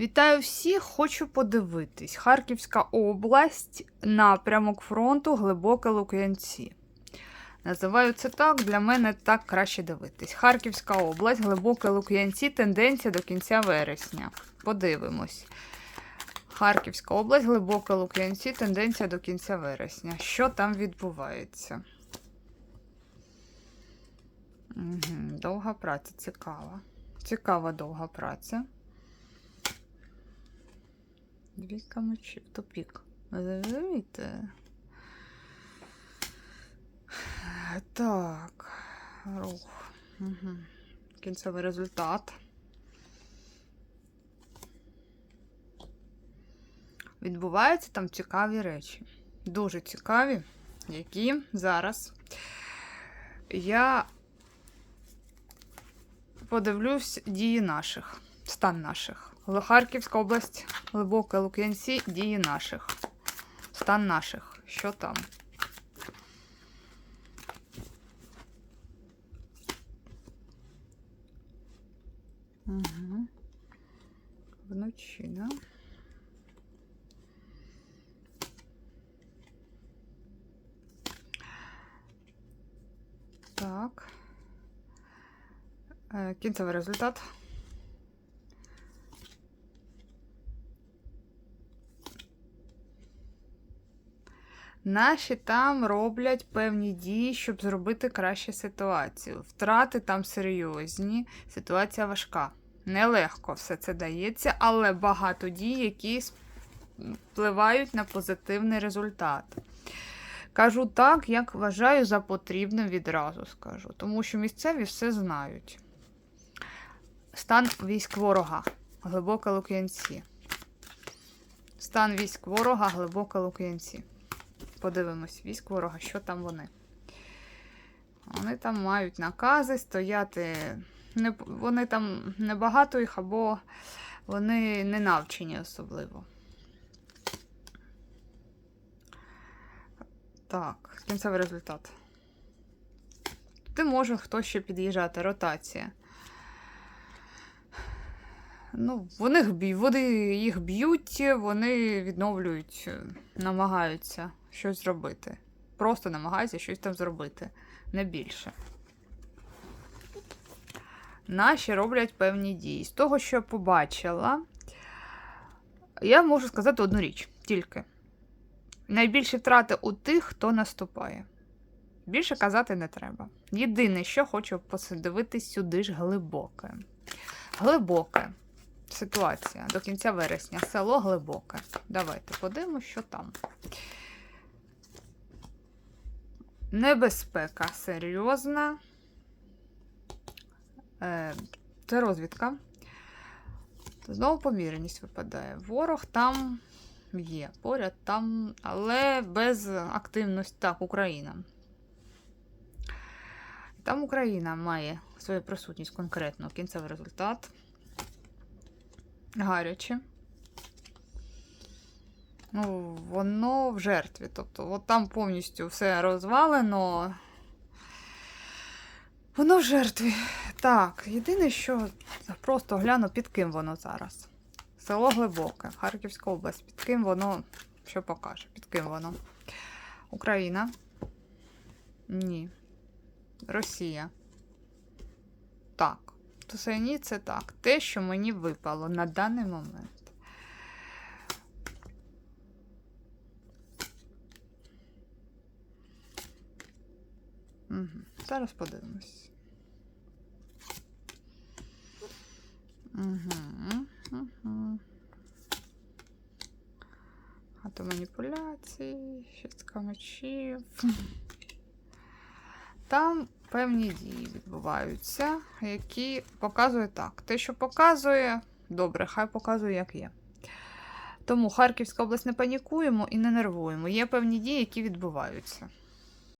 Вітаю всіх! Хочу подивитись. Харківська область, напрямок фронту, глибоке Лук'янці. Називаю це так, для мене так краще дивитись. Харківська область, глибоке Лук'янці, тенденція до кінця вересня. Подивимось. Харківська область, глибоке Лук'янці, тенденція до кінця вересня. Що там відбувається? Угу, довга праця, цікава. Цікава довга праця. Двійка мечів, тупік. Розумієте? Так. Рух. Угу. Кінцевий результат. Відбуваються там цікаві речі. Дуже цікаві, які зараз я подивлюсь дії наших, стан наших. Харківська область, глибоке Лук'янці, дії наших. Стан наших. Що там? Угу. Вночі? Так. Е, Кінцевий результат. Наші там роблять певні дії, щоб зробити краще ситуацію. Втрати там серйозні, ситуація важка. Нелегко все це дається, але багато дій, які впливають на позитивний результат. Кажу так, як вважаю за потрібним відразу скажу, тому що місцеві все знають. Стан військ ворога, глибоке Лук'янці. Стан військ ворога, глибоке Лук'янці. Подивимось, військ ворога, що там вони. Вони там мають накази стояти. Не, Вони там небагато їх, або вони не навчені особливо. Так, кінцевий результат. Ти може хтось ще під'їжджати, ротація. Ну, вони вони їх б'ють, вони відновлюють, намагаються щось зробити. Просто намагаються щось там зробити, не більше. Наші роблять певні дії. З того, що я побачила, я можу сказати одну річ тільки. Найбільші втрати у тих, хто наступає. Більше казати не треба. Єдине, що хочу подивитись сюди ж глибоке. Глибоке ситуація до кінця вересня. Село глибоке. Давайте подивимося, що там. Небезпека серйозна. Е, Це розвідка. Знову поміреність випадає. Ворог там є, поряд там, але без активності. Так, Україна. Там Україна має свою присутність конкретно, кінцевий результат. Гаряче. Ну, воно в жертві. Тобто, от там повністю все розвалено. Воно в жертві. Так, єдине, що просто гляну, під ким воно зараз. Село Глибоке, Харківська область. Під ким воно що покаже? Під ким воно? Україна? Ні. Росія. Так. Тусайні це так. Те, що мені випало на даний момент. Угу. Зараз подивимось. Угу. Угу. Гато маніпуляцій, шістка мечів. Там певні дії відбуваються, які показують так. Те, що показує, добре, хай показує, як є. Тому Харківська область не панікуємо і не нервуємо. Є певні дії, які відбуваються.